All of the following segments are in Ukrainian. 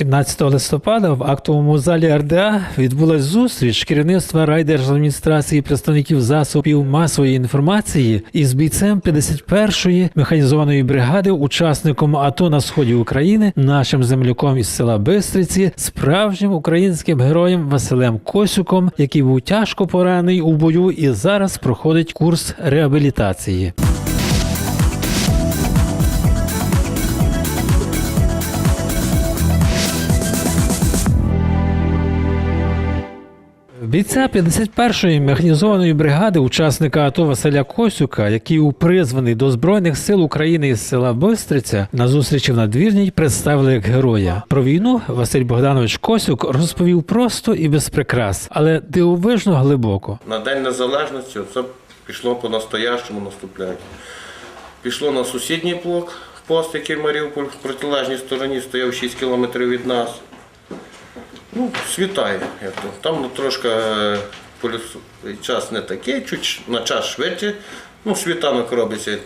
17 листопада в актовому залі РДА відбулась зустріч керівництва райдержадміністрації представників засобів масової інформації із бійцем 51-ї механізованої бригади, учасником АТО на сході України, нашим земляком із села Бистриці, справжнім українським героєм Василем Косюком, який був тяжко поранений у бою і зараз проходить курс реабілітації. Бійця 51-ї механізованої бригади, учасника АТО Василя Косюка, який у призваний до Збройних сил України із села Бистриця, на зустрічі в надвірній представили як героя. Про війну Василь Богданович Косюк розповів просто і без прикрас, але дивовижно глибоко. На День Незалежності це пішло по-настоящому наступляти. Пішло на сусідній блок, пост, який Маріуполь в протилежній стороні стояв 6 кілометрів від нас. Ну, світає. Там ну, трошки е, полюс- час не такий, чуть на час швидше. Ну, світанок робиться.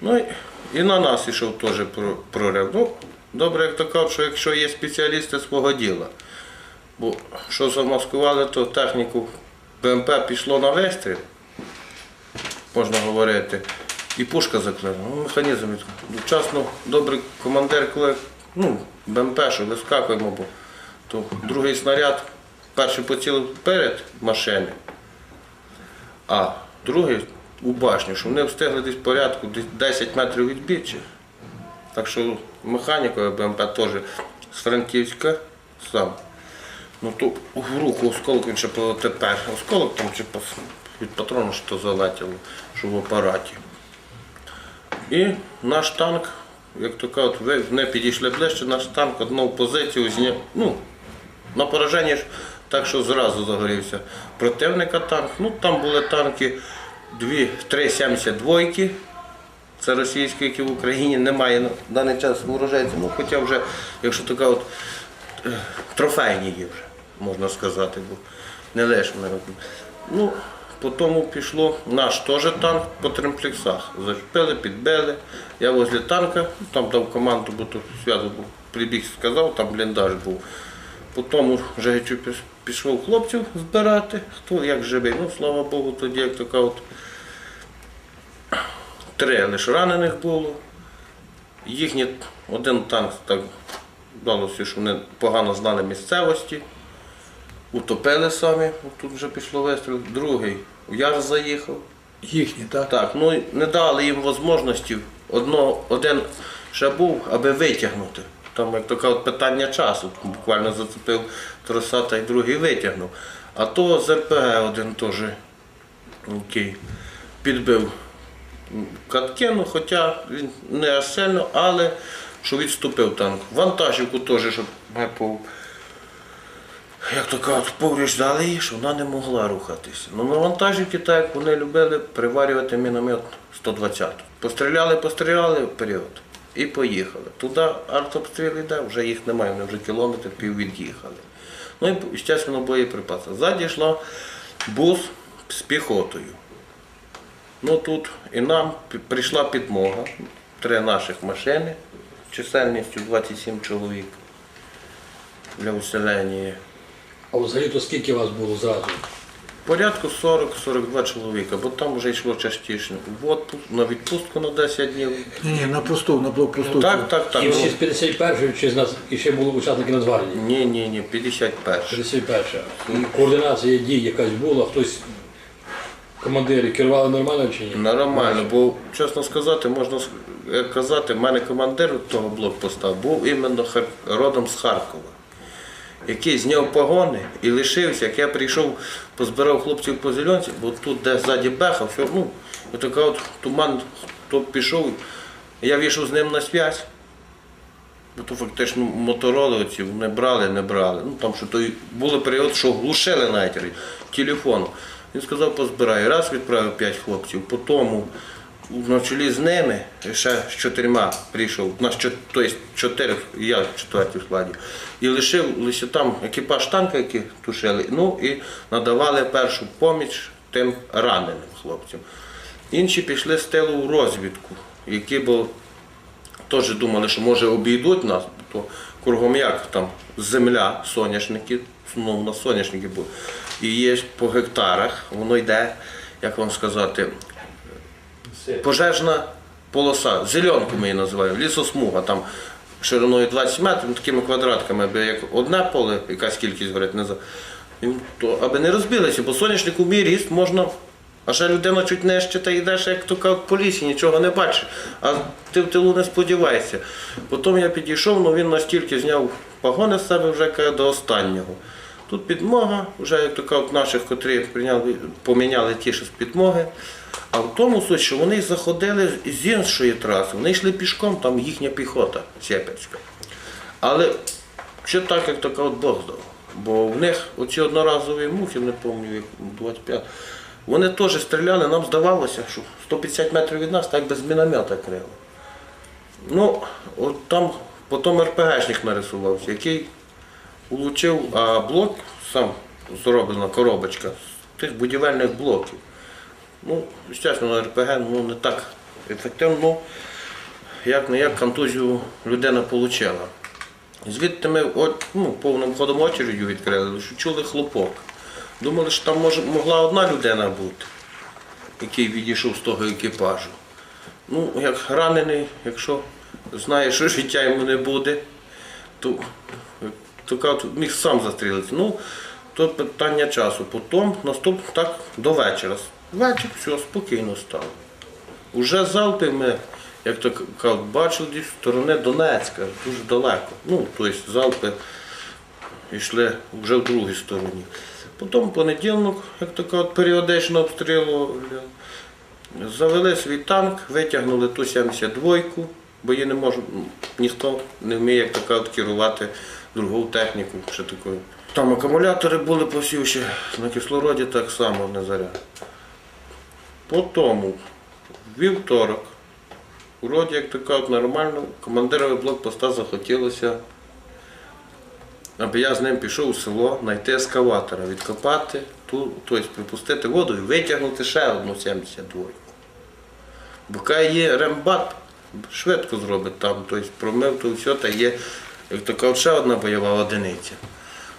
Ну і, на нас ішов теж прорив. Ну, добре, як то кажуть, що якщо є спеціалісти свого діла. Бо що замаскували, то техніку БМП пішло на вистріл, можна говорити, і пушка заклинила. Ну, механізм вчасно добрий командир, коли ну, БМП, що вискакуємо, бо то другий снаряд перший поцілив перед машини, а другий у башню, що вони встигли десь порядку десь 10 метрів від біччя. Так що механікою БМП теж з Франківська сам. Ну то в руку осколок він ще тепер. Осколок там чи від патрону що залетіло, що в апараті. І наш танк, як то кажуть, ви не підійшли ближче, наш танк одну позицію зняв. Ну, на пораження ж так, що зразу загорівся. Противника танк. Ну там були танки 2-3-72. Це російські, які в Україні немає на даний час ворожається. Ну, хоча вже, якщо така от е, трофейні є вже, можна сказати, бо не лише ми робимо. Ну, по тому пішло наш теж танк по тремплексах. Зашпили, підбили. Я возле танка, там дав команду, бо тут зв'язок був, прибіг, сказав, там бліндаж був. Потім вже чуть пішов хлопців збирати, хто як живий. Ну, слава Богу, тоді як така от три лише ранених було. Їхні один танк так вдалося, що вони погано знали місцевості, утопили самі, тут вже пішло вистріл, другий у яр заїхав. Їхні, так? Так, ну не дали їм можливості. Одно, один ще був, аби витягнути. Там, як то кажуть, питання часу. Буквально зацепив троса й другий витягнув. А то з РПГ один теж який підбив катки, ну, хоча він не аж сильно, але що відступив танк. Вантажівку теж, щоб не по як то кажуть, повріж дали їй, що вона не могла рухатися. Ну, на вантажівки, так як вони любили приварювати міномет 120. Постріляли, постріляли вперед і поїхали. Туди артобстріл йде, вже їх немає, вони вже кілометр пів від'їхали. Ну і, звісно, боєприпаси. Ззаді йшла бус з піхотою. Ну тут і нам прийшла підмога, три наших машини, чисельністю 27 чоловік для уселення. А взагалі то скільки вас було зразу? Порядку 40-42 чоловіка, бо там вже йшло частіше. В отпуск, на відпустку на 10 днів. Ні, ні, на посту, на блокпосту. Так, так, так. І всі з 51-ї чи з нас і ще були учасники Нацгвардії? Ні, ні, ні, 51. 51-ша. І Координація дій якась була, хтось командири керували нормально чи ні? Нормально, бо чесно сказати, можна казати, в мене командир того блокпоста був іменно родом з Харкова, який зняв погони і лишився, як я прийшов, позбирав хлопців по зеленці, бо тут, де ззаді беха, все, ну, отака от туман, хто пішов, я вийшов з ним на зв'язь. Бо то фактично мотороли оці не брали, не брали. Ну там що той були період, що глушили навіть телефон. Він сказав, позбирай. Раз відправив п'ять хлопців, потім на чолі з ними ще з чотирма прийшов, чо- тобто чотири, я в четвертій складі. І лишив лише там екіпаж танка, які тушили, ну і надавали першу поміч тим раненим хлопцям. Інші пішли з тилу в розвідку, які теж думали, що може обійдуть нас. то кругом як там земля, соняшники, основному на соняшники були. І є по гектарах, воно йде, як вам сказати, пожежна полоса, зеленку ми її називаємо, лісосмуга, там шириною 20 метрів, ну, такими квадратками, аби як одне поле, якась кількість говорить, не за. То, аби не розбилися, бо соняшник уміє ріст можна. А ще людина чуть нижче, та йдеш, як то по лісі, нічого не бачиш. А ти в тилу не сподіваєшся. Потім я підійшов, ну він настільки зняв погони з себе вже до останнього. Тут підмога, вже як то кажуть, наших, котрі прийняли, поміняли ті, що з підмоги. А в тому суть, що вони заходили з іншої траси, вони йшли пішком, там їхня піхота Сєпецька. Але ще так, як то кажуть, Бог здав. Бо в них оці одноразові мухи, не пам'ятаю, як 25, вони теж стріляли, нам здавалося, що 150 метрів від нас так без міномета крили. Ну, от там потім РПГшник нарисувався, який влучив, а блок сам зроблена коробочка з тих будівельних блоків. Ну, звісно, на РПГ ну, не так ефективно, ну, як не як контузію людина отримала. Звідти ми от, ну, повним ходом очередю відкрили, що чули хлопок. Думали, що там може, могла одна людина бути, який відійшов з того екіпажу. Ну, як ранений, якщо знає, що життя йому не буде, то, то кажуть, міг сам застрілитися. Ну, то питання часу. Потім наступ так до вечора. Вечір все, спокійно стало. Уже залпи ми, як то кажуть, бачили десь сторони Донецька, дуже далеко. Ну, тобто залпи йшли вже в другій стороні. Потім понеділок, як то кажуть, періодично обстрілювали. Завели свій танк, витягнули ту 72-ку, бо її не може, ніхто не вміє, як то кажуть, керувати другу техніку. Ще такою. Там акумулятори були посівші, на кислороді так само не заряд. Потім, вівторок, вроді, як кажуть, нормально, командирові блокпоста захотілося, аби я з ним пішов у село, знайти ескаватора, відкопати, ту, тобто припустити воду і витягнути ще одну 72. Бо є рембат, швидко зробить там, тобто промив то все, та є, як то кажуть, ще одна бойова одиниця.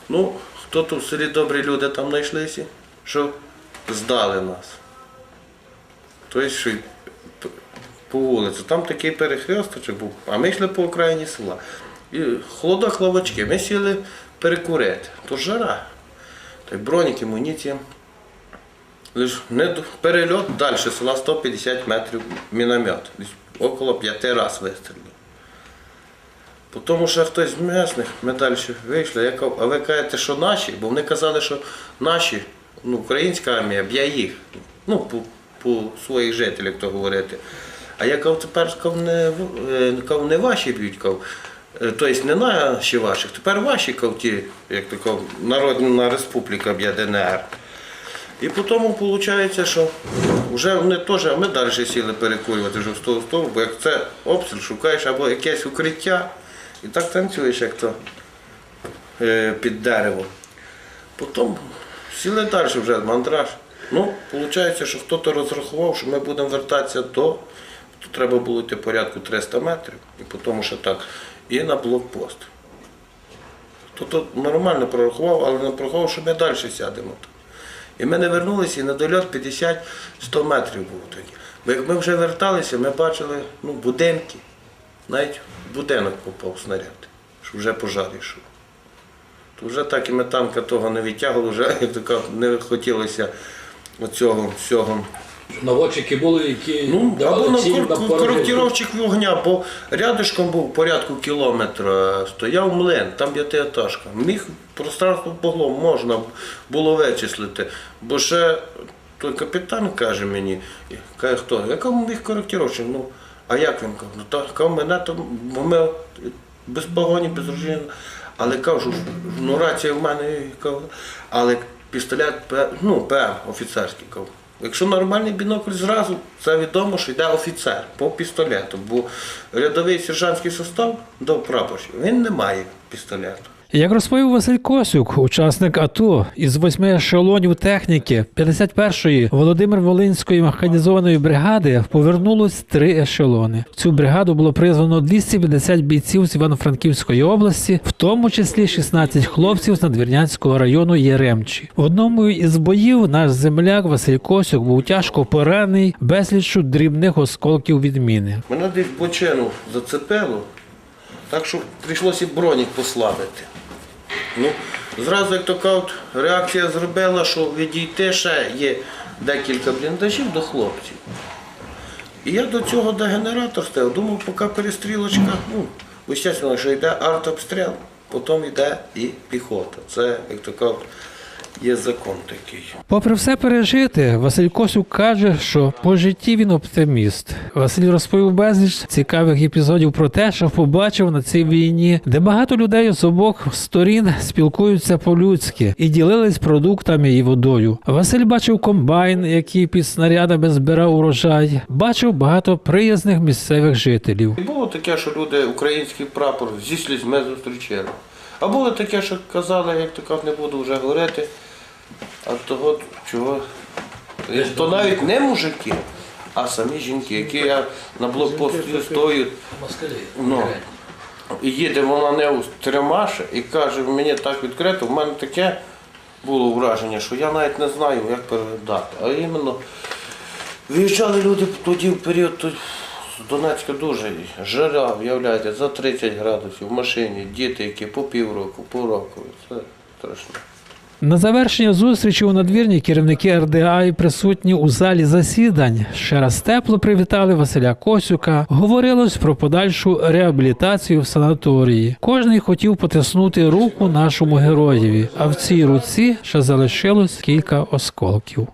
Ну, хто тут в селі добрі люди там знайшлися, що здали нас. Тобто, що по вулиці. Там такий перехресточок був, а ми йшли по окраїні села. І холодок лавочки, ми сіли перекурити. То жара. Та й броніки, муніція. Лиш не перельот далі села 150 метрів міномет. Десь около п'яти разів вистрілив. Потім ще хтось з місних, ми далі вийшли. А ви кажете, що наші? Бо вони казали, що наші, ну, українська армія б'є їх. Ну, по, по своїх жителях, то говорити. А я кажу, тепер кажу, не, е, не ваші б'ють, кажу. Е, Тобто не наші ваших, тепер ваші кажу, ті, як то кажу, Народна Республіка б'є ДНР. І потім виходить, що вже вони теж, а ми далі сіли перекурювати вже в стову, бо як це обстріл, шукаєш або якесь укриття, і так танцюєш, як то е, під деревом. Потім сіли далі вже мандраж. Ну, виходить, що хтось розрахував, що ми будемо вертатися до. Тут треба було йти порядку 300 метрів, і потім ще так. І на блокпост. Хто-то нормально прорахував, але не прорахував, що ми далі сядемо. І ми не вернулися, і на 50-100 метрів був тоді. Бо як ми вже верталися, ми бачили ну, будинки. Навіть в будинок попав снаряд, що вже пожар йшов. То вже так і ми танка того не відтягували, вже як кажуть, не хотілося оцього всього. Наводчики були, які Ну, або давали на ціль на кор- коректировщик вогня, бо рядишком був порядку кілометра, стояв млин, там п'ятиетажка. Міг пространство могло, можна було вичислити. Бо ще той капітан каже мені, каже, хто? Я кажу, міг коректировщик. Ну, а як він каже? Ну так, кажу, мене бо ми без погоні, без ружіння. Але кажу, ну рація в мене, кажу, але пістолет, ну, ПМ офіцерський кажу. Якщо нормальний бінокль зразу, це відомо, що йде офіцер по пістолету, бо рядовий сержантський состав до прапорщика, він не має пістолету. Як розповів Василь Косюк, учасник АТО із восьми ешелонів техніки 51-ї Володимир Волинської механізованої бригади повернулось три ешелони. В цю бригаду було призвано 250 бійців з Івано-Франківської області, в тому числі 16 хлопців з надвірнянського району Єремчі. В одному із боїв наш земляк Василь Косюк був тяжко поранений безліччю дрібних осколків від міни. Мене десь бочину зацепило, так що прийшлося і бронік послабити. Ну, зразу, як то кажуть, реакція зробила, що відійти ще є декілька бліндажів до хлопців. І я до цього до генератор став, думав, поки перестрілочка, ну, естественно, що йде артобстріл, потім йде і піхота. Це, як то кажуть, є закон такий. Попри все пережити, Василь Косюк каже, що по житті він оптиміст. Василь розповів безліч цікавих епізодів про те, що побачив на цій війні, де багато людей з обох сторін спілкуються по-людськи і ділились продуктами і водою. Василь бачив комбайн, який під снарядами збирав урожай, бачив багато приязних місцевих жителів. Було таке, що люди український прапор зі слізьми зустрічали. А було таке, що казали, як то кажуть, не буду вже говорити, а того, чого. То навіть не мужики, а самі жінки, які я на блокпосту стою, ну, і їде вона не у тримаше і каже, мені так відкрито, в мене таке було враження, що я навіть не знаю, як передати. А іменно виїжджали люди тоді в період то з Донецька дуже жара, уявляєте, за 30 градусів в машині, діти, які по півроку, по року. Це страшно. На завершення зустрічі у надвірні керівники РДА і присутні у залі засідань ще раз тепло привітали Василя Косюка. Говорилось про подальшу реабілітацію в санаторії. Кожний хотів потиснути руку нашому героєві, а в цій руці ще залишилось кілька осколків.